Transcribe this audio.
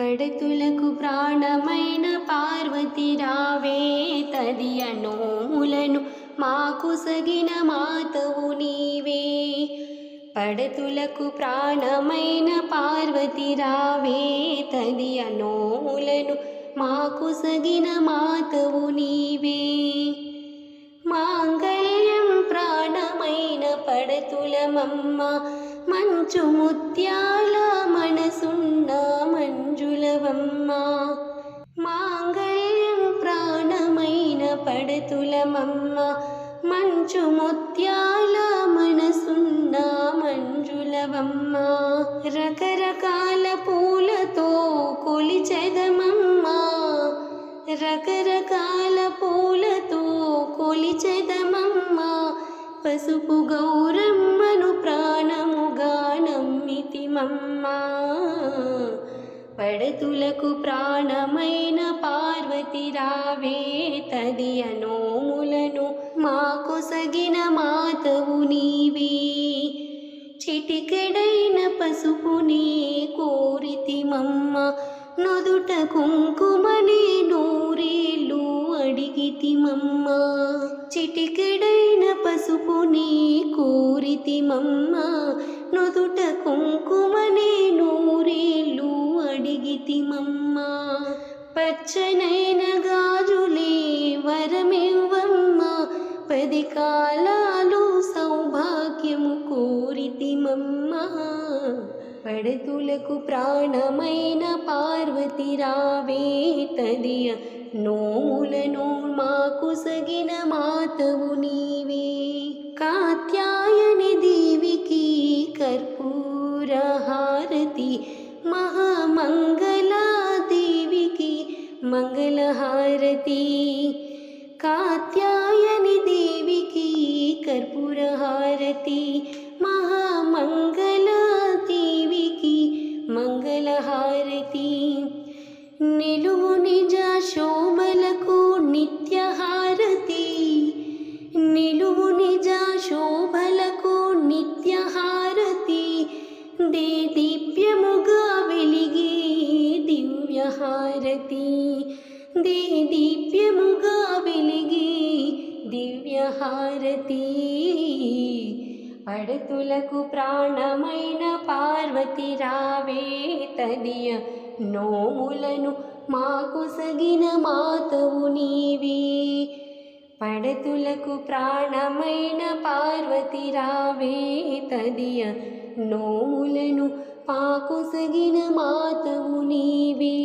కడతులకు ప్రాణమైన పార్వతి రావే తదియ నోములను మాకు సగిన మాతవు నీవే. పడతులకు ప్రాణమైన పార్వతి రావే తదియ నోములను మాకు సగిన మాతవు నీవే. మాంగళ్యం ప్రాణమైన పడతులమమ్మ మంచు ముత్యాల మన పడతులమమ్మ మంచు ముత్యాల మనసున్న మంజులవమ్మ. రకరకాల పూలతో కొలిచెదమమ్మ. రకరకాల పూలతో కొలిచెదమమ్మ. పసుపు గౌరమ్మను ప్రాణముగా నమ్మితిమమ్మ. పడతులకు ప్రాణమైన పార్వతి రావే తదియ నోములను మాకు సగిన మాతవు నీవే. చిటికెడైన కోరితి కోరితిమమ్మ నొదుట కుంకుమని నూరేళ్ళు అడిగితిమమ్మ చిటికెడైన పసుపుని కోరితిమమ్మ నొదుట కుంకుమని నూరేళ్ళు అడిగితిమమ్మ పచ్చనైన గాజులే వరమివ్వమ్మ. పది కాలాలు సౌభాగ్యము కోరితిమమ్మ. పడతులకు ప్రాణమైన పార్వతి రావే తదియ. నోములను మాకు సగిన మాతవు నీవే. मङ्गलहारती कात्यायनि देविकी कर्पूरहारती। महामङ्गलदेविकी मङ्गलहारती निलुवु निज शोभलकु नित्यहारती। निलुवु निज शोभलकु नित्यहारती। दे दिव्य मुग दिव्यमुगा दिव्य हारती దివ్యహారతి దివ్యముగా వెలిగి దివ్యహారతి. పడతులకు ప్రాణమైన పార్వతి రావే తదియ నోములను మాకు సగిన మాతవు నీవే. పడతులకు ప్రాణమైన పార్వతి రావే తదియ నోములను పాకు సగిన మాతవు నీవే.